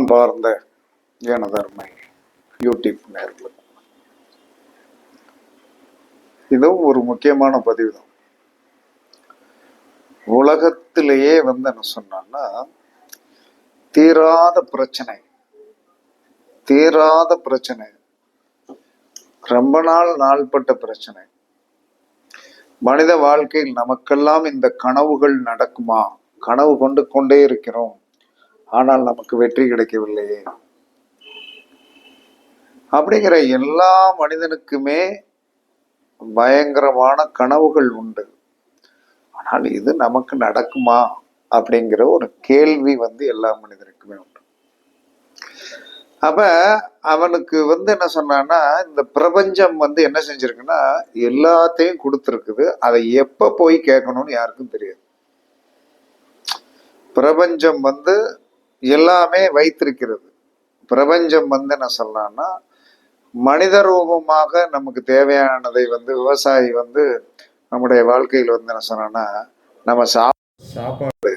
அன்பார்ந்த எனதர்மை யூடியூப் நேர்களுக்கு இதுவும் ஒரு முக்கியமான பதிவு தான் உலகத்திலேயே வந்து என்ன சொன்னான்னா தீராத பிரச்சனை தீராத பிரச்சனை ரொம்ப நாள் நாள்பட்ட பிரச்சனை. மனித வாழ்க்கையில் நமக்கெல்லாம் இந்த கனவுகள் நடக்குமா? கனவு கொண்டு கொண்டே இருக்கிறோம். ஆனால் நமக்கு வெற்றி கிடைக்கவில்லையே. அப்படிங்கிற எல்லா மனிதனுக்குமே பயங்கரமான கனவுகள் உண்டு. ஆனால் இது நமக்கு நடக்குமா? அப்படிங்கிற ஒரு கேள்வி வந்து எல்லா மனிதனுக்குமே உண்டு. அப்ப அவனுக்கு வந்து என்ன சொன்னான்னா இந்த பிரபஞ்சம் வந்து என்ன செஞ்சிருக்குன்னா எல்லாத்தையும் கொடுத்துருக்குது. அதை எப்ப போய் கேட்கணும்னு யாருக்கும் தெரியாது. பிரபஞ்சம் வந்து எல்லாமே வைத்திருக்கிறது. பிரபஞ்சம் வந்து என்ன சொல்லலாம்னா மனித ரூபமாக நமக்கு தேவையானதை வந்து விவசாயி வந்து நம்முடைய வாழ்க்கையில் வந்து என்ன சொன்னா நம்ம சா சாப்பாடு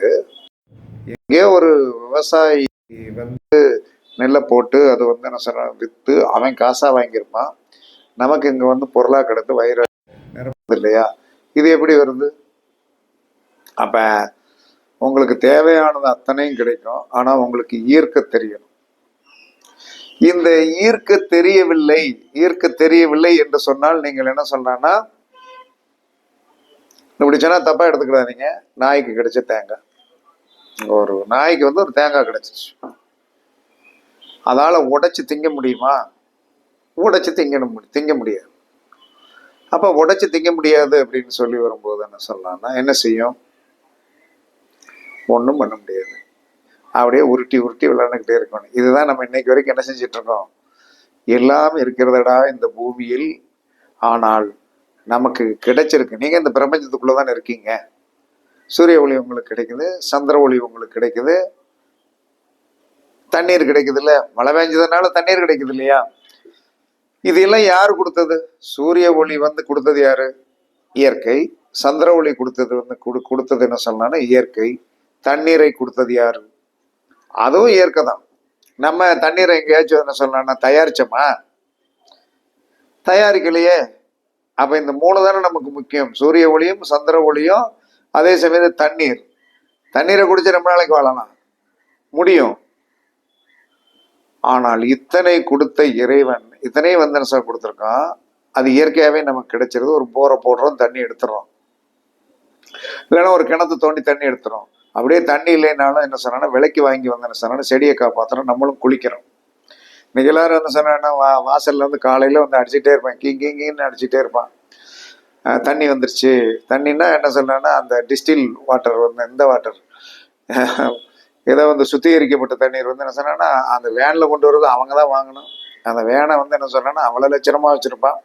எங்கேயோ ஒரு விவசாயி வந்து நெல்லை போட்டு அது வந்து என்ன சொல்ற விற்று அவன் காசா வாங்கியிருப்பான். நமக்கு இங்கே வந்து பொருளாக கிடந்து வயிறு நிரப்புது இல்லையா? இது எப்படி வருது? அப்போ உங்களுக்கு தேவையானது அத்தனையும் கிடைக்கும். ஆனால் உங்களுக்கு ஈர்க்க தெரியணும். இந்த ஈர்க்க தெரியவில்லை ஈர்க்க தெரியவில்லை என்று சொன்னால் நீங்கள் என்ன சொல்றேன்னா இப்படி சொன்னா தப்பா எடுத்துக்கிடாதீங்க. நாய்க்கு கிடைச்ச தேங்காய். ஒரு நாய்க்கு வந்து ஒரு தேங்காய் கிடைச்சிச்சு. அதால உடைச்சு திங்க முடியுமா? உடைச்சு திங்கணும் திங்க முடியாது. அப்ப உடைச்சு திங்க முடியாது அப்படின்னு சொல்லி வரும்போது என்ன சொல்லலாம்னா என்ன செய்யும்? ஒன்றும் பண்ண முடியாது. அப்படியே உருட்டி உருட்டி விளையாண்டுக்கிட்டே இருக்கணும். இதுதான் நம்ம இன்னைக்கு வரைக்கும் என்ன செஞ்சிட்ருக்கோம் எல்லாம் இருக்கிறதடா இந்த பூமியில். ஆனால் நமக்கு கிடைச்சிருக்கு. நீங்கள் இந்த பிரபஞ்சத்துக்குள்ளே தானே இருக்கீங்க. சூரிய ஒளி உங்களுக்கு கிடைக்குது சந்திர ஒளி உங்களுக்கு கிடைக்குது. தண்ணீர் கிடைக்குது இல்லை மழை பெஞ்சதுனால தண்ணீர் கிடைக்குது இல்லையா? இதெல்லாம் யார் கொடுத்தது? சூரிய ஒளி வந்து கொடுத்தது யாரு? இயற்கை. சந்திர ஒளி கொடுத்தது வந்து கொடு கொடுத்தது என்ன சொல்லலாம்னா இயற்கை. தண்ணீரை கொடுத்தது யார்? அதுவும் இயற்கை தான் நம்ம தண்ணீரை எங்கேயாச்சும் என்ன சொல்லலாம்னா தயாரிச்சோமா? தயாரிக்கலையே. அப்போ இந்த மூணு தானே நமக்கு முக்கியம். சூரிய ஒளியும் சந்திர ஒளியும் அதே சமயத்தில் தண்ணீர். தண்ணீரை குடிச்சு ரொம்ப நாளைக்கு வாழலாம். முடியும். ஆனால் இத்தனை கொடுத்த இறைவன் இத்தனை வந்து சார் கொடுத்துருக்கான் அது இயற்கையாகவே நமக்கு கிடைச்சிருது. ஒரு போரை போடுறோம் தண்ணி எடுத்துறோம். இல்லைன்னா ஒரு கிணத்து தோண்டி தண்ணி எடுத்துறோம். அப்படியே தண்ணி இல்லைனாலும் என்ன சொன்னா விலைக்கு வாங்கி வந்து என்ன சொன்னா செடியை காப்பாற்றணும் நம்மளும் குளிக்கிறோம் இன்னைக்கு எல்லாரும் என்ன சொன்னா வா வாசல்ல வந்து காலையில வந்து அடிச்சுட்டே இருப்பேன் கிங் கிங்கின்னு அடிச்சுட்டே இருப்பான். தண்ணி வந்துருச்சு. தண்ணின்னா என்ன சொன்னா அந்த டிஸ்டில் வாட்டர் வந்து இந்த வாட்டர். ஏதோ வந்து சுத்திகரிக்கப்பட்ட தண்ணீர் வந்து என்ன சொன்னா அந்த வேனில் கொண்டு வரது அவங்க தான் வாங்கணும். அந்த வேனை வந்து என்ன சொன்னா அவ்வளோ லட்சணமாக வச்சுருப்பான்.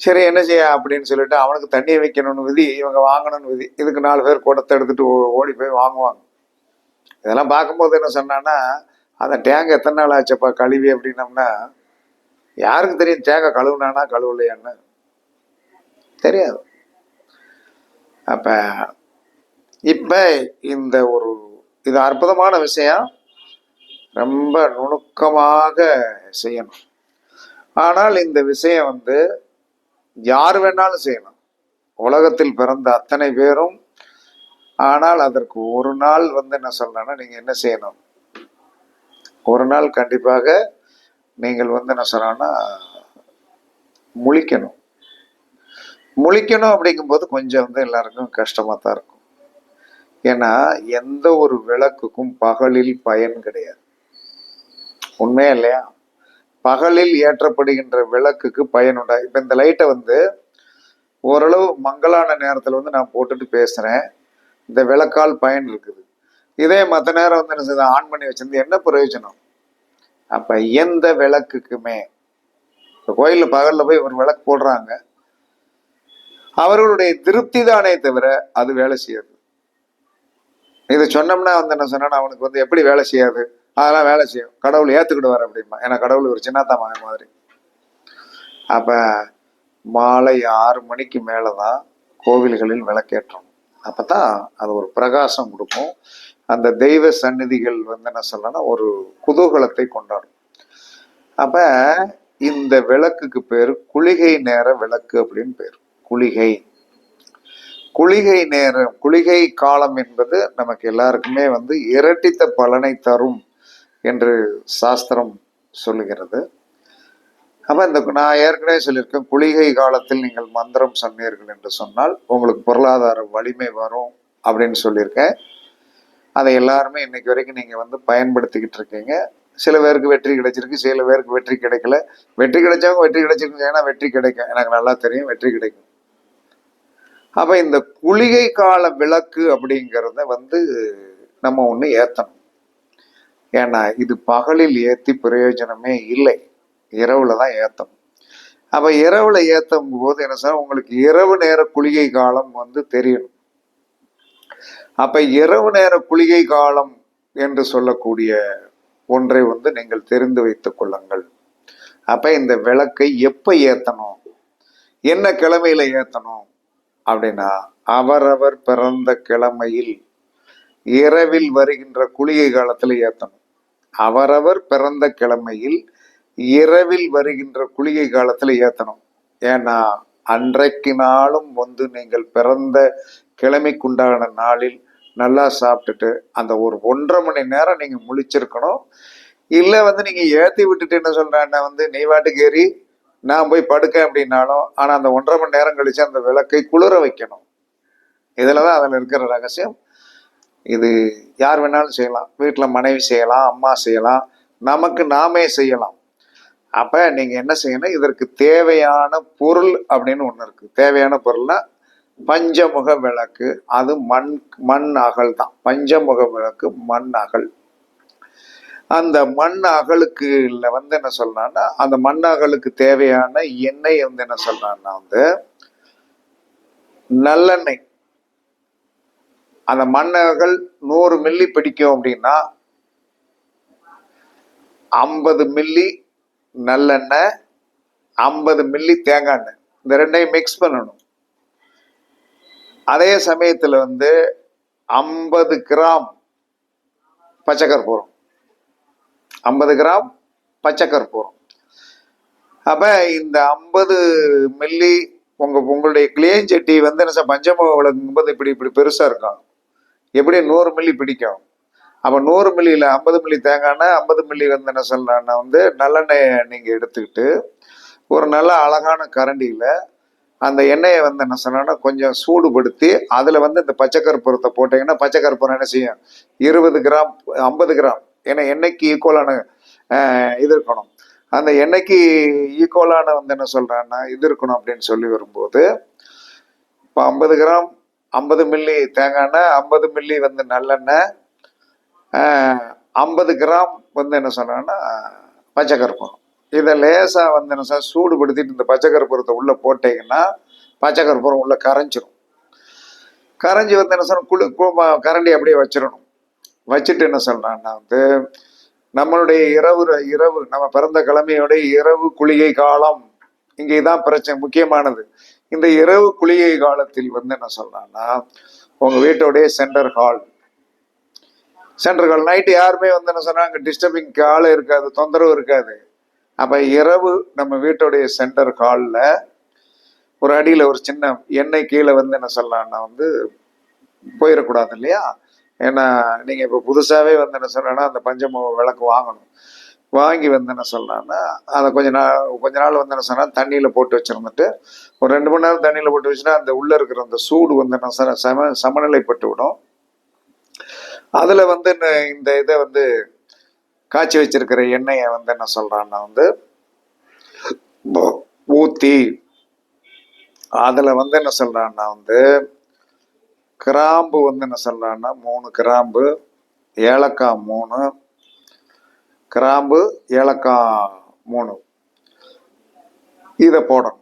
சரி என்ன செய்ய? அப்படின்னு சொல்லிட்டு அவனுக்கு தண்ணியை வைக்கணும்னு விதி இவங்க வாங்கணும்னு விதி. இதுக்கு நாலு பேர் குடத்தை எடுத்துட்டு ஓடி போய் வாங்குவாங்க. இதெல்லாம் பார்க்கும்போது என்ன சொன்னான்னா அந்த டேங்க் எத்தனை நாள் ஆச்சப்பா கழுவி அப்படின்னம்னா யாருக்கு தெரியும் தேங்காய் கழுவுனானா கழுவலையான்னு? தெரியாது. அப்ப இப்ப இந்த ஒரு இது அற்புதமான விஷயம். ரொம்ப நுணுக்கமாக செய்யணும். ஆனால் இந்த விஷயம் வந்து யார் வேணாலும் செய்யலாம். உலகத்தில் பிறந்த அத்தனை பேரும் ஆனால் அதற்கு ஒரு நாள் வந்து என்ன சொல்லணும்னா நீங்கள் என்ன செய்யணும்? ஒரு நாள் கண்டிப்பாக நீங்கள் வந்து என்ன சொல்லணும்னா முழிக்கணும். முழிக்கணும் அப்படிங்கும்போது கொஞ்சம் வந்து எல்லாருக்கும் கஷ்டமாக தான் இருக்கும். ஏன்னா எந்த ஒரு விளக்குக்கும் பகலில் பயன் கிடையாது. உண்மையா இல்லையா? பகலில் ஏற்றப்படுகின்ற விளக்குக்கு பயனுண்டா இப்போ இந்த லைட்டை வந்து ஓரளவு மங்கலான நேரத்தில் வந்து நான் போட்டுட்டு பேசுகிறேன் இந்த விளக்கால் பயன் இருக்குது. இதே மற்ற நேரம் வந்து என்ன செய்யுது, ஆன் பண்ணி வச்சிருந்து என்ன பிரயோஜனம்? அப்போ எந்த விளக்குக்குமே இப்போ கோயிலில் பகலில் போய் ஒரு விளக்கு போடுறாங்க. அவர்களுடைய திருப்தி தானே தவிர அது வேலை செய்யாது. இதை சொன்னோம்னா வந்து என்ன சொன்னா அவனுக்கு வந்து எப்படி வேலை செய்யாது? அதெல்லாம் வேலை செய்யும். கடவுள் ஏற்றுக்கிடுவார் அப்படிமா ஏன்னா கடவுள் ஒரு சின்னத்தா மகன் மாதிரி. அப்போ மாலை ஆறு மணிக்கு மேலே தான் கோவில்களில் விளக்கேற்றணும். அப்பதான் அது ஒரு பிரகாசம் கொடுக்கும். அந்த தெய்வ சந்நிதிகள் வந்து என்ன சொல்லணும்னா ஒரு குதூகலத்தை கொண்டாடும். அப்போ இந்த விளக்குக்கு பேர் குளிகை நேர விளக்கு அப்படின்னு பேர். குளிகை. குளிகை நேரம் குளிகை காலம் என்பது நமக்கு எல்லாருக்குமே வந்து இரட்டித்த பலனை தரும். என்று சாஸ்திரம் சொல்லுகிறது. அப்போ இந்த நான் ஏற்கனவே சொல்லியிருக்கேன் குளிகை காலத்தில் நீங்கள் மந்திரம் சொன்னீர்கள் என்று சொன்னால் உங்களுக்கு பொருளாதார வலிமை வரும் அப்படின்னு சொல்லியிருக்கேன். அதை எல்லாருமே இன்னைக்கு வரைக்கும் நீங்கள் வந்து பயன்படுத்திக்கிட்டு இருக்கீங்க. சில பேருக்கு வெற்றி கிடைச்சிருக்கு சில பேருக்கு வெற்றி கிடைக்கல. வெற்றி கிடைச்சவங்க வெற்றி கிடைச்சிருக்கு ஏன்னா வெற்றி கிடைக்கும். எனக்கு நல்லா தெரியும் வெற்றி கிடைக்கும். அப்போ இந்த குளிகை கால விளக்கு அப்படிங்கிறத வந்து நம்ம ஒன்று ஏற்றணும் ஏன்னா இது பகலில் ஏற்றி பிரயோஜனமே இல்லை. இரவுல தான் ஏற்றணும் அப்போ இரவுல ஏத்தும் போது என்ன சார்? உங்களுக்கு இரவு நேர குளிகை காலம் வந்து தெரியணும். அப்ப இரவு நேர குளிகை காலம் என்று சொல்லக்கூடிய ஒன்றை வந்து நீங்கள் தெரிந்து வைத்துக் கொள்ளுங்கள். அப்ப இந்த விளக்கை எப்போ ஏத்தணும்? என்ன கிழமையில ஏத்தணும்? அப்படின்னா அவரவர் பிறந்த கிழமையில் இரவில் வருகின்ற குளிகை காலத்தில் ஏத்தணும். அவரவர் பிறந்த கிழமையில் இரவில் வருகின்ற குளிகை காலத்துல ஏத்தணும். ஏன்னா அன்றைக்கு நாளும் வந்து நீங்கள் பிறந்த கிழமைக்குண்டான நாளில் நல்லா சாப்பிட்டுட்டு அந்த ஒரு ஒன்றரை மணி நேரம் நீங்க முழிச்சிருக்கணும். இல்ல வந்து நீங்க ஏத்தி விட்டுட்டு என்ன சொல்றேன்னா வந்து நீ வாட்டுக்கு ஏறி நான் போய் படுக்கேன் அப்படின்னாலும் ஆனா அந்த ஒன்றரை மணி நேரம் கழிச்சு அந்த விளக்கை குளிர வைக்கணும். இதுலதான் அதுல இருக்கிற ரகசியம். இது யார் வேணாலும் செய்யலாம். வீட்டில் மனைவி செய்யலாம் அம்மா செய்யலாம் நமக்கு நாமே செய்யலாம். அப்போ நீங்கள் என்ன செய்யணும்? இதற்கு தேவையான பொருள் அப்படின்னு ஒன்று இருக்குது தேவையான பொருள்னால் பஞ்சமுக விளக்கு. அது மண் மண் அகல் தான். பஞ்சமுக விளக்கு மண் அகல். அந்த மண் அகலுக்கு வந்து என்ன சொல்றான்னா அந்த மண் அகலுக்கு தேவையான எண்ணெய் வந்து என்ன சொல்றான்னா வந்து நல்லெண்ணெய். அந்த மன்னர்கள் நூறு மில்லி பிடிக்கும் அப்படின்னா ஐம்பது மில்லி நல்லெண்ணெய் ஐம்பது மில்லி தேங்காய் எண்ணெய். இந்த ரெண்டையும் மிக்ஸ் பண்ணணும். அதே சமயத்தில் வந்து ஐம்பது கிராம் பச்சைக்கற்பூரம் ஐம்பது கிராம் பச்சைக்கற்பூரம் அப்போ இந்த ஐம்பது மில்லி உங்கள் உங்களுடைய கிளியன் சட்டி வந்து என்ன சார் பஞ்சமுக விளக்குங்கும் இப்படி இப்படி பெருசாக இருக்கும் எப்படியும் நூறு மில்லி பிடிக்கும். அப்போ நூறு மில்லியில் ஐம்பது மில்லி தேங்காய்னா ஐம்பது மில்லி வந்து என்ன சொல்லலாம்னா வந்து நல்லெண்ணெயை நீங்கள் எடுத்துக்கிட்டு ஒரு நல்ல அழகான கரண்டியில் அந்த எண்ணெயை வந்து என்ன சொன்னா கொஞ்சம் சூடுபடுத்தி அதில் வந்து இந்த பச்சை கற்பூரத்தை போட்டீங்கன்னா பச்சை கற்பூரம் என்ன செய்யும்? இருபது கிராம் ஐம்பது கிராம். ஏன்னா எண்ணெய்க்கு ஈக்குவலான இது இருக்கணும். அந்த எண்ணெய்க்கு ஈக்குவலான வந்து என்ன சொல்கிறான்னா இது இருக்கணும் அப்படின்னு சொல்லி வரும்போது இப்போ ஐம்பது கிராம் ஐம்பது மில்லி தேங்காய் எண்ணெய் ஐம்பது மில்லி வந்து நல்லெண்ணெய் ஐம்பது கிராம் வந்து என்ன சொல்கிறேன்னா பச்சை இதை லேசாக வந்து என்ன சார் சூடுபடுத்திட்டு இந்த பச்சை உள்ளே போட்டிங்கன்னா பச்சை உள்ளே கரைஞ்சிரும். கரைஞ்சி வந்து என்ன சொன்னால் குளு கு- கரண்டி அப்படியே வச்சிடணும் வச்சுட்டு என்ன சொல்கிறான்னா வந்து நம்மளுடைய இரவு இரவு நம்ம பிறந்த கிழமையோடைய இரவு குளிகை காலம். இங்கே தான் பிரச்சனை முக்கியமானது. இந்த இரவு குளிகை காலத்தில் வந்து என்ன சொல்றான்னா உங்க வீட்டோடைய center hall center hall night யாருமே வந்து என்ன சொன்னாங்க டிஸ்டர்பிங் ஆளே இருக்காது தொந்தரவு இருக்காது. அப்ப இரவு நம்ம வீட்டோடைய சென்டர் ஹாலில் ஒரு அடியில ஒரு சின்ன எண்ணெய் கீழே வந்து என்ன சொல்லலாம்னா வந்து போயிடக்கூடாது இல்லையா? ஏன்னா நீங்கள் இப்போ புதுசாகவே வந்து என்ன சொல்லணும்னா அந்த பஞ்சம விளக்கு வாங்கணும். வாங்கி வந்து என்ன சொல்லலாம்னா அதை கொஞ்ச நாள் கொஞ்ச நாள் வந்து என்ன சொன்னால் தண்ணியில் போட்டு வச்சுருந்துட்டு ஒரு ரெண்டு மணி நேரம் தண்ணியில் போட்டு வச்சுன்னா அந்த உள்ளே இருக்கிற அந்த சூடு வந்து என்ன சொன்னா சம சமநிலைப்பட்டு விடும். அதில் வந்து இந்த- இந்த இதை வந்து காய்ச்சி வச்சிருக்கிற எண்ணெயை வந்து என்ன சொல்கிறான்னா வந்து ஊத்தி அதில் வந்து என்ன சொல்கிறான்னா வந்து கிராம்பு வந்து என்ன சொல்கிறான்னா மூணு கிராம்பு ஏலக்காய் மூணு கிராம்பு ஏலக்காய் மூணு. இதை போடணும்.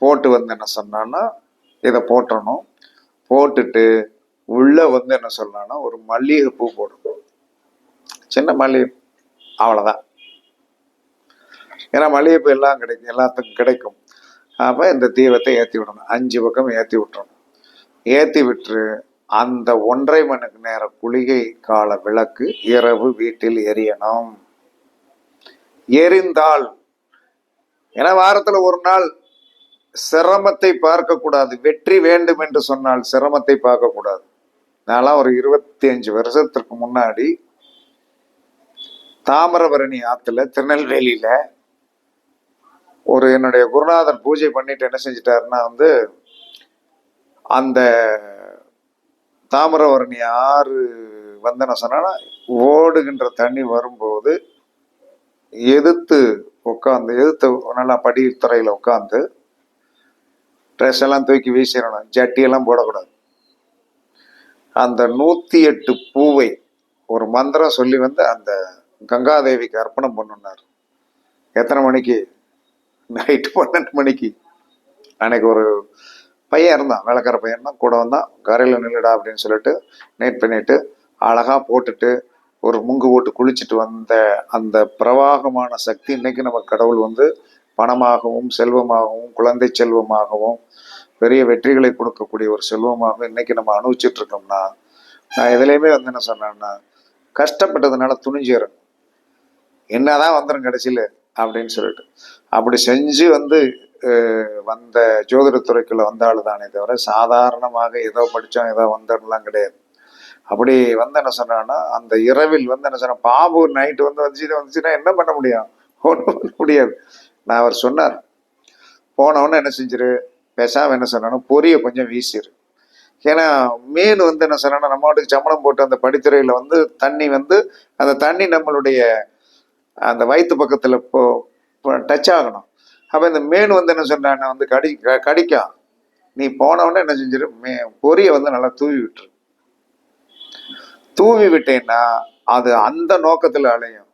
போட்டு வந்து என்ன சொன்னான்னா இதை போட்டணும். போட்டுட்டு உள்ளே வந்து என்ன சொல்லலாம்னா ஒரு மல்லிகை பூ போடணும். சின்ன மல்லிகை அவ்வளோதான் ஏன்னா மல்லிகைப்பூ எல்லாம் கிடைக்கும் எல்லாத்துக்கும் கிடைக்கும். அப்போ இந்த தீபத்தை ஏற்றி விடணும். அஞ்சு பக்கம் ஏற்றி விட்டுறணும். ஏற்றி விட்டுரு அந்த ஒன்றரை மணிக்கு நேர குளிகை கால விளக்கு இரவு வீட்டில் எரியணும். எரிந்தால் ஏன்னா வாரத்துல ஒரு நாள் சிரமத்தை பார்க்கக்கூடாது. வெற்றி வேண்டும் என்று சொன்னால் சிரமத்தை பார்க்கக்கூடாது. நான்லாம் ஒரு இருபத்தி அஞ்சு வருஷத்திற்கு முன்னாடி தாமிரபரணி ஆத்துல திருநெல்வேலியில ஒரு என்னுடைய குருநாதர் பூஜை பண்ணிட்டு என்ன செஞ்சிட்டாருன்னா வந்து அந்த தாமிரபரணி ஆறு வந்தன சொன்னா ஓடுகின்ற தண்ணி வரும்போது எதிர்த்து உட்காந்து எதிர்த்து நல்லா படித்துறையில் உட்காந்து ட்ரெஸ் எல்லாம் தூக்கி வீசிடணும். ஜட்டியெல்லாம் போடக்கூடாது. அந்த நூற்றி எட்டு பூவை ஒரு மந்திரம் சொல்லி வந்து அந்த கங்காதேவிக்கு அர்ப்பணம் பண்ணுனார். எத்தனை மணிக்கு? நைட்டு பன்னெண்டு மணிக்கு. அன்னைக்கு ஒரு பையன் இருந்தான் வேலைக்கார பையன் தான் கூட வந்தான் கரையில் நில்லுடா அப்படின்னு சொல்லிட்டு நைட் பண்ணிட்டு அழகா போட்டுட்டு ஒரு முங்கு போட்டு குளிச்சுட்டு வந்த அந்த பிரவாகமான சக்தி இன்னைக்கு நம்ம கடவுள் வந்து பணமாகவும் செல்வமாகவும் குழந்தை செல்வமாகவும் பெரிய வெற்றிகளை கொடுக்கக்கூடிய ஒரு செல்வமாக இன்னைக்கு நம்ம அனுபவிச்சுட்டு இருக்கோம்னா நான் எதுலேயுமே வந்து என்ன சொன்னேன்னா கஷ்டப்பட்டதுனால துணிஞ்சிடும் என்னதான் வந்துடும் கடைசியில் அப்படின்னு சொல்லிட்டு. அப்படி செஞ்சு வந்து வந்த ஜோதிடத்துறைக்குள்ள வந்த தானே தவிர சாதாரணமாக ஏதோ படித்தோம் ஏதோ வந்தோம்லாம் கிடையாது. அப்படி வந்து என்ன சொன்னான்னா அந்த இரவில் வந்து என்ன சொன்ன பாம்பு நைட்டு வந்து வந்துச்சு வந்துச்சுன்னா என்ன பண்ண முடியும்? ஒன்றும் பண்ண முடியாது. நான் அவர் சொன்னார் போனவொன்னே என்ன செஞ்சிரு? பேசாமல் என்ன சொன்னா பொரிய கொஞ்சம் வீசிரு. ஏன்னா மீன் வந்து என்ன சொன்னா நம்ம வீட்டுக்கு சம்பளம் போட்டு அந்த படித்துறையில் வந்து தண்ணி வந்து அந்த தண்ணி நம்மளுடைய அந்த வயிற்று பக்கத்தில் இப்போ டச் ஆகணும். அப்போ இந்த மீன் வந்து என்ன சொன்னா வந்து கடி க- கடிக்கும். நீ போனவொடனே என்ன செஞ்சிரு? மே பொரிய வந்து நல்லா தூவி விட்டுரு. தூவி விட்டேன்னா அது அந்த நோக்கத்துல அலையும்.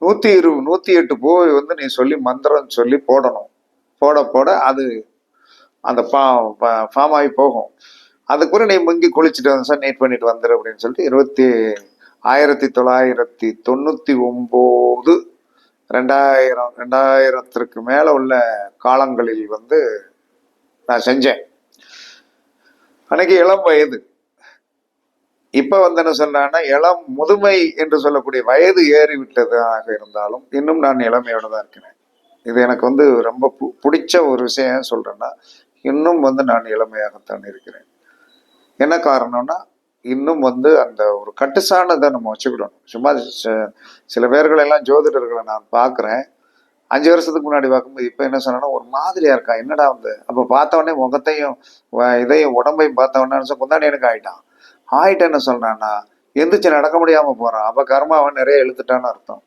நூத்தி இரு நூத்தி எட்டு பூவை வந்து நீ சொல்லி மந்திரம் சொல்லி போடணும். போட போட அது அந்த பா ஃபார்ம் ஆகி போகும். அதுக்கப்புறம் நீ முங்கி குளிச்சுட்டு வந்து சார் நீட் பண்ணிட்டு வந்துரு அப்படின்னு சொல்லிட்டு இருபத்தி ஆயிரத்தி தொள்ளாயிரத்தி தொண்ணூத்தி ஒன்பது ரெண்டாயிரம் ரெண்டாயிரத்திற்கு மேல உள்ள காலங்களில் வந்து நான் செஞ்சேன். அன்னைக்கு இளம் வயது. இப்ப வந்து என்ன சொல்றான்னா இளம் முதுமை என்று சொல்லக்கூடிய வயது ஏறி விட்டதாக இருந்தாலும் இன்னும் நான் இளமையோட தான் இருக்கிறேன். இது எனக்கு வந்து ரொம்ப பு- பிடிச்ச ஒரு விஷயம் சொல்றேன்னா இன்னும் வந்து நான் இளமையாகத்தான் இருக்கிறேன். என்ன காரணம்னா இன்னும் வந்து அந்த ஒரு கட்டுசானதை நம்ம வச்சுக்கிடணும். சும்மா ச- சில பேர்களெல்லாம் ஜோதிடர்களை நான் பார்க்குறேன் அஞ்சு வருஷத்துக்கு முன்னாடி பார்க்கும்போது இப்போ என்ன சொன்னா ஒரு மாதிரியா இருக்கா? என்னடா வந்து? அப்போ பார்த்தவொடனே முகத்தையும் வ- இதையும் உடம்பையும் பார்த்தவொடனே குந்தாடி எனக்கு ஆயிட்டான். ஆயிட்டு என்ன சொல்றான்னா எந்திரிச்சு நடக்க முடியாம போறான் அப்ப கர்மா அவன் நிறைய இழுத்துட்டான்னு அர்த்தம்.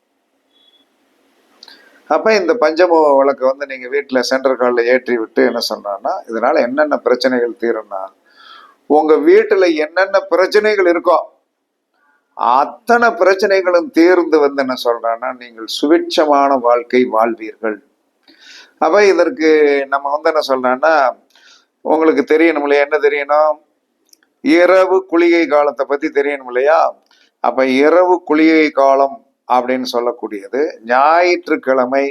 அப்ப இந்த பஞ்சமோ விளக்கு வந்து நீங்க வீட்டுல சென்டர் காலில் ஏற்றி விட்டு என்ன சொல்றான்னா இதனால என்னென்ன பிரச்சனைகள் தீரும்னா உங்க வீட்டுல என்னென்ன பிரச்சனைகள் இருக்கோ அத்தனை பிரச்சனைகளும் தீர்ந்து வந்து என்ன சொல்றான்னா நீங்கள் சுபிட்சமான வாழ்க்கை வாழ்வீர்கள். அப்ப இதற்கு நம்ம வந்து என்ன சொல்றோம்னா உங்களுக்கு தெரியணும் இல்லையா என்ன தெரியணும்? இரவு குளிகை காலத்தை பத்தி தெரியணும் இல்லையா? அப்ப இரவு குளிகை காலம் அப்படின்னு சொல்லக்கூடியது ஞாயிற்றுக்கிழமை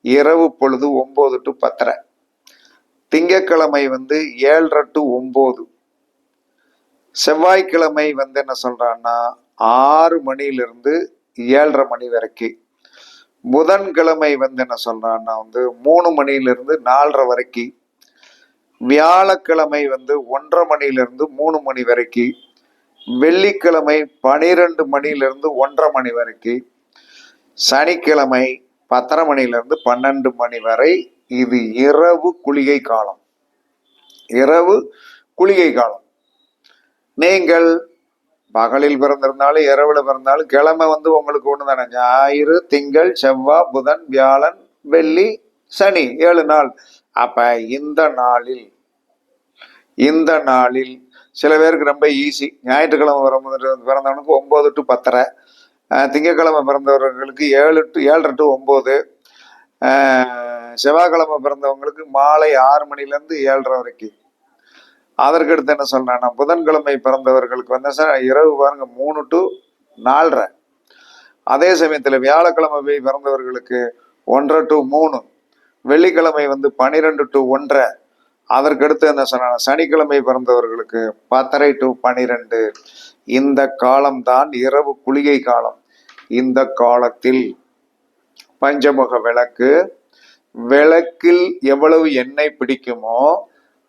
இரவு பொழுது ஒன்பது டு பத்தரை. திங்கட்கிழமை வந்து ஏழரை டு ஒன்பது செவ்வாய்க்கிழமை வந்து என்ன சொல்றான்னா ஆறு மணியிலிருந்து ஏழரை மணி வரைக்கும் புதன்கிழமை வந்து என்ன சொல்றான்னா வந்து மூணு மணியிலிருந்து நாலரை வரைக்கும் வியாழக்கிழமை வந்து ஒன்றரை மணியிலிருந்து மூணு மணி வரைக்கும் வெள்ளிக்கிழமை பனிரெண்டு மணியிலிருந்து ஒன்றரை மணி வரைக்கும் சனிக்கிழமை பத்தரை மணியிலிருந்து பன்னெண்டு மணி வரை இது இரவு குளிகை காலம். இரவு குளிகை காலம். நீங்கள் பகலில் பிறந்திருந்தாலும் இரவுல பிறந்தாலும் கிழமை வந்து உங்களுக்கு ஒன்று தானே ஞாயிறு திங்கள் செவ்வாய் புதன் வியாழன் வெள்ளி சனி ஏழு நாள். அப்ப இந்த நாளில் இந்த நாளில் சில பேருக்கு ரொம்ப ஈஸி ஞாயிற்றுக்கிழமை பிறந்த பிறந்தவனுக்கு ஒன்பது டு பத்தரை. திங்கக்கிழமை திங்கட்கிழமை பிறந்தவர்களுக்கு ஏழு டு ஏழரை டு ஒம்பது செவ்வாய்க்கிழமை பிறந்தவங்களுக்கு மாலை ஆறு மணிலேருந்து ஏழரை வரைக்கும். அதற்கடுத்து என்ன சொல்றேன்னா புதன்கிழமை பிறந்தவர்களுக்கு வந்து சார் இரவு பாருங்க மூணு டு நாலரை. அதே சமயத்தில் வியாழக்கிழமை போய் பிறந்தவர்களுக்கு ஒன்றரை டு மூணு. வெள்ளிக்கிழமை வந்து பனிரெண்டு டு ஒன்றரை. அதற்கடுத்து என்ன சொன்ன சனிக்கிழமை பிறந்தவர்களுக்கு பத்தரை டு பனிரெண்டு. இந்த காலம்தான் இரவு குளிகை காலம். இந்த காலத்தில் பஞ்சமுக விளக்கு விளக்கில் எவ்வளவு எண்ணெய் பிடிக்குமோ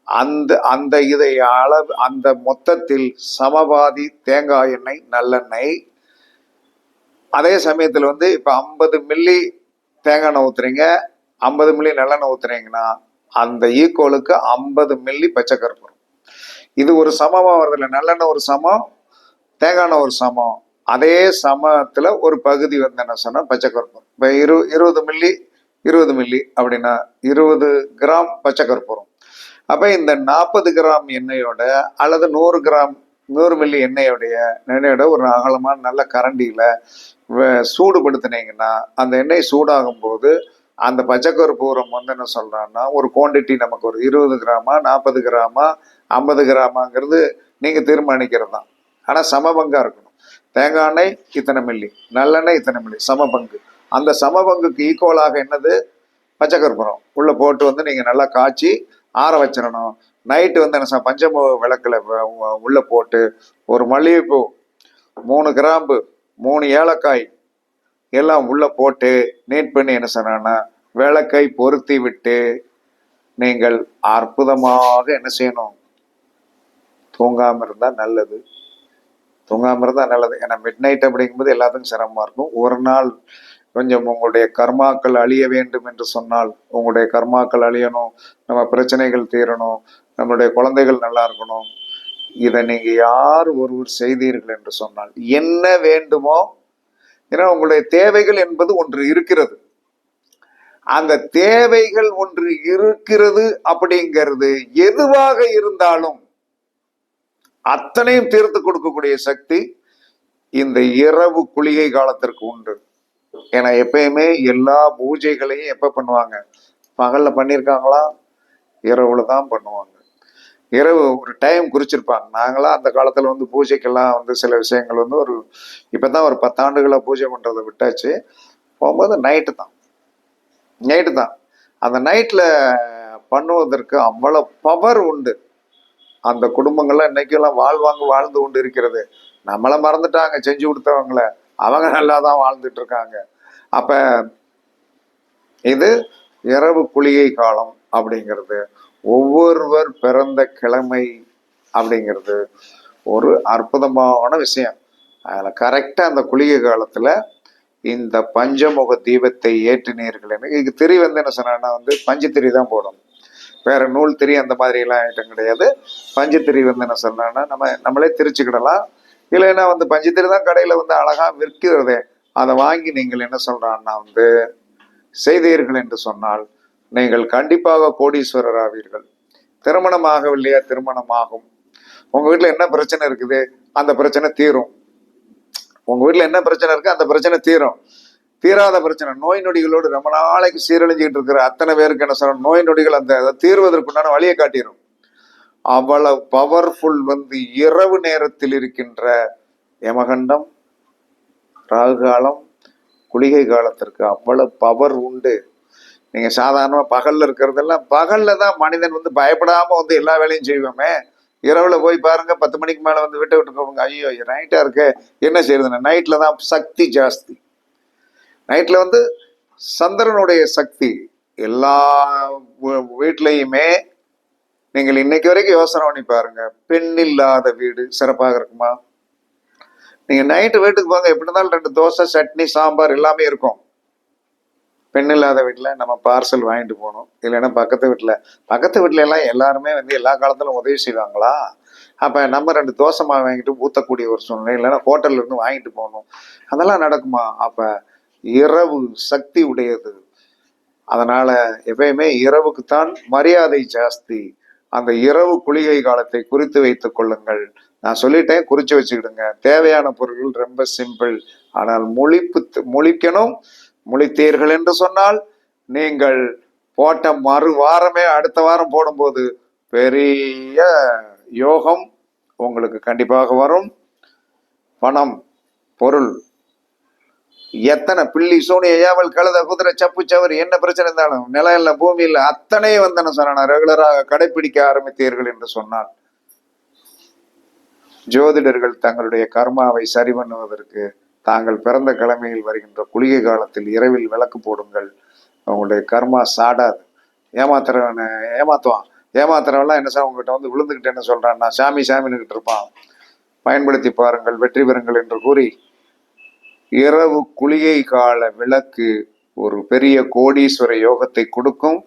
அந்த அந்த இதை அளவு அந்த மொத்தத்தில் சமபாதி தேங்காய் எண்ணெய் நல்லெண்ணெய். அதே சமயத்தில் வந்து இப்போ ஐம்பது மில்லி தேங்காய் எண்ணெய் ஊத்துறீங்க. ஐம்பது மில்லி நல்லெண்ணெய் ஊத்துறீங்கன்னா அந்த ஈக்குவலுக்கு ஐம்பது மில்லி பச்சை கற்பூரம் இது ஒரு சமமாக வருதுல்ல நல்லெண்ணெய் ஒரு சமம் தேங்காய் ஒரு சமம். அதே சமத்தில் ஒரு பகுதி வந்து என்ன சொன்னால் பச்சை கற்பூரம் இப்போ இரு இருபது மில்லி இருபது மில்லி அப்படின்னா இருபது கிராம் பச்சை கற்பூரம் அப்போ இந்த நாற்பது கிராம் எண்ணெயோட அல்லது நூறு கிராம் நூறு மில்லி எண்ணெயோடைய எண்ணெயோட ஒரு அகலமான நல்ல கரண்டியில் வ- சூடுபடுத்துனீங்கன்னா அந்த எண்ணெய் சூடாகும் போது அந்த பச்சைக்கற்பூரம் வந்து என்ன சொல்கிறான்னா ஒரு குவாண்டிட்டி நமக்கு ஒரு இருபது கிராமா நாற்பது கிராமா ஐம்பது கிராமாங்கிறது நீங்கள் தீர்மானிக்கிறது? தான் ஆனால் சமபங்காக இருக்கணும். தேங்காய் எண்ணெய் இத்தனை மில்லி நல்லெண்ணெய் இத்தனை மில்லி சமபங்கு அந்த சமபங்குக்கு ஈக்குவலாக என்னது? பச்சைக்கற்பூரம் உள்ளே போட்டு வந்து நீங்கள் நல்லா காய்ச்சி ஆற வச்சிடணும். நைட்டு வந்து என்ன பஞ்சமு விளக்குல உள்ளே போட்டு ஒரு மல்லிகைப்பூ மூணு கிராம்பு மூணு ஏலக்காய் எல்லாம் உள்ள போட்டு நீட் பண்ணி என்ன சொன்னான்னா விளக்கை பொருத்தி விட்டு நீங்கள் அற்புதமாக என்ன செய்யணும்? தூங்காம இருந்தா நல்லது. தூங்காம இருந்தா நல்லது. ஏன்னா மிட் நைட் அப்படிங்கும்போது எல்லாத்துக்கும் சிரமமா இருக்கும். ஒரு நாள் கொஞ்சம் உங்களுடைய கர்மாக்கள் அழிய வேண்டும் என்று சொன்னால் உங்களுடைய கர்மாக்கள் அழியணும் நம்ம பிரச்சனைகள் தீரணும் நம்மளுடைய குழந்தைகள் நல்லா இருக்கணும். இதை நீங்க யார் ஒருவர் செய்தீர்கள் என்று சொன்னால் என்ன வேண்டுமோ ஏன்னா உங்களுடைய தேவைகள் என்பது ஒன்று இருக்கிறது. அந்த தேவைகள் ஒன்று இருக்கிறது அப்படிங்கிறது எதுவாக இருந்தாலும் அத்தனையும் தீர்த்து கொடுக்கக்கூடிய சக்தி இந்த இரவு குளிகை காலத்திற்கு உண்டு. ஏன்னா எப்பயுமே எல்லா பூஜைகளையும் எப்ப பண்ணுவாங்க? பகல்ல பண்ணியிருக்காங்களா இரவுல தான் பண்ணுவாங்க. இரவு ஒரு டைம் குறிச்சிருப்பாங்க. நாங்களாம் அந்த காலத்துல வந்து பூஜைக்கெல்லாம் வந்து சில விஷயங்கள் வந்து ஒரு இப்பதான் ஒரு பத்தாண்டுகளாக பூஜை பண்றதை விட்டாச்சு. போகும்போது நைட்டு தான். நைட்டு தான். அந்த நைட்ல பண்ணுவதற்கு அவ்வளவு பவர் உண்டு. அந்த குடும்பங்கள்லாம் இன்னைக்கெல்லாம் வாழ்வாங்க வாழ்ந்து கொண்டு இருக்கிறது. நம்மள மறந்துட்டாங்க செஞ்சு கொடுத்தவங்கள. அவங்க நல்லா தான் வாழ்ந்துட்டு இருக்காங்க. அப்ப இது இரவு குளிகை காலம் அப்படிங்கிறது. ஒவ்வொருவர் பிறந்த கிழமை அப்படிங்கிறது ஒரு அற்புதமான விஷயம். அதில் கரெக்டாக அந்த குளிகை காலத்தில் இந்த பஞ்சமுக தீபத்தை ஏற்றினீர்கள் இதுக்கு திரி வந்து என்ன சொன்னா வந்து பஞ்சு திரி தான் போடணும். வேற நூல் திரி அந்த மாதிரிலாம் ஐட்டம் கிடையாது. பஞ்சு திரி வந்து என்ன சொன்னான்னா நம்ம நம்மளே திரிச்சுக்கிடலாம். இல்லைன்னா வந்து பஞ்சு திரி தான் கடையில் வந்து அழகாக விற்கிறதே. அதை வாங்கி நீங்கள் என்ன சொல்கிறான்னா வந்து செய்தீர்கள் என்று சொன்னால் நீங்கள் கண்டிப்பாக கோடீஸ்வரர் ஆவீர்கள் திருமணம் ஆகவில்லையா திருமணம் ஆகும் உங்க வீட்டுல என்ன பிரச்சனை இருக்குது? அந்த பிரச்சனை தீரும். உங்க வீட்டுல என்ன பிரச்சனை இருக்கு? அந்த பிரச்சனை தீரும். தீராத பிரச்சனை. நோய் நொடிகளோடு ரொம்ப நாளைக்கு சீரழிஞ்சுக்கிட்டு இருக்கிற அத்தனை பேருக்கு என்ன சொல்ற நோய் நொடிகள் அந்த அதை தீர்வதற்குண்டான வழியை காட்டிடும் அவ்வளவு பவர்ஃபுல் வந்து இரவு நேரத்தில் இருக்கின்ற யமகண்டம் ராகு காலம் குளிகை காலத்திற்கு அவ்வளவு பவர் உண்டு. நீங்கள் சாதாரணமாக பகலில் இருக்கிறதெல்லாம் பகலில் தான் மனிதன் வந்து பயப்படாமல் வந்து எல்லா வேலையும் செய்வோமே. இரவில் போய் பாருங்க பத்து மணிக்கு மேலே வந்து விட்டு விட்டு போங்க ஐயோ நைட்டாக இருக்கு என்ன செய்யறதுன்னா நைட்டில் தான் சக்தி ஜாஸ்தி. நைட்டில் வந்து சந்திரனுடைய சக்தி. எல்லா வீட்லேயுமே நீங்கள் இன்னைக்கு வரைக்கும் யோசனை பண்ணி பாருங்க. பெண் இல்லாத வீடு சிறப்பாக இருக்குமா? நீங்கள் நைட்டு வீட்டுக்கு போங்க எப்படி இருந்தாலும் ரெண்டு தோசை சட்னி சாம்பார் எல்லாமே இருக்கும். பெண் இல்லாத வீட்டில் நம்ம பார்சல் வாங்கிட்டு போகணும். இல்லைன்னா பக்கத்து வீட்டுல பக்கத்து வீட்டுல எல்லாம் எல்லாருமே வந்து எல்லா காலத்திலும் உதவி செய்வாங்களா? அப்ப நம்ம ரெண்டு தோசை மாவு வாங்கிட்டு ஊத்தக்கூடிய ஒரு சூழ்நிலை. இல்லைன்னா ஹோட்டல்ல இருந்து வாங்கிட்டு போகணும். அதெல்லாம் நடக்குமா? அப்ப இரவு சக்தி உடையது. அதனால எப்பயுமே இரவுக்குத்தான் மரியாதை ஜாஸ்தி. அந்த இரவு குளிகை காலத்தை குறித்து வைத்துக் கொள்ளுங்கள். நான் சொல்லிட்டேன் குறிச்சு வச்சுக்கிடுங்க. தேவையான பொருட்கள் ரொம்ப சிம்பிள் ஆனால் மொழிப்பு மொழிக்கணும். முழித்தீர்கள் என்று சொன்னால் நீங்கள் போட்ட மறு வாரமே அடுத்த வாரம் போடும்போது பெரிய யோகம் உங்களுக்கு கண்டிப்பாக வரும். பணம் பொருள். எத்தனை பில்லி சூனிய ஏவல் கழுத குதிரை சப்பு சவரி என்ன பிரச்சனை இருந்தாலும் நிலம் இல்ல பூமி இல்ல அத்தனையும் வந்தன சொன்னான். ரெகுலராக கடைபிடிக்க ஆரம்பித்தீர்கள் என்று சொன்னால் ஜோதிடர்கள் தங்களுடைய கர்மாவை சரி பண்ணுவதற்கு தாங்கள் பிறந்த கிழமையில் வருகின்ற குளிகை காலத்தில் இரவில் விளக்கு போடுங்கள். அவங்களுடைய கர்மா சாடாது. ஏமாத்துறவனை ஏமாத்துவான். ஏமாத்துறவெல்லாம் என்ன சார் உங்ககிட்ட வந்து விழுந்துக்கிட்டு என்ன சொல்றான் நான் சாமி சாமின்னுகிட்டு இருப்பான். பயன்படுத்தி பாருங்கள் வெற்றி பெறுங்கள் என்று கூறி இரவு குளிகை கால விளக்கு ஒரு பெரிய கோடீஸ்வர யோகத்தை கொடுக்கும்.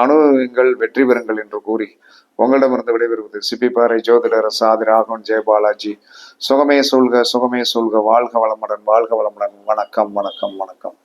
அனுபவங்கள் வெற்றி பெறுங்கள் என்று கூறி உங்களிடமிருந்து விடைபெறுவது சிப்பிப்பாறை ஜோதிடர் சாதி ராகவன் ஜெயபாலாஜி சுகமே சொல்க சுகமே சொல்க வாழ்க வளமுடன் வாழ்க வளமுடன். வணக்கம் வணக்கம் வணக்கம்.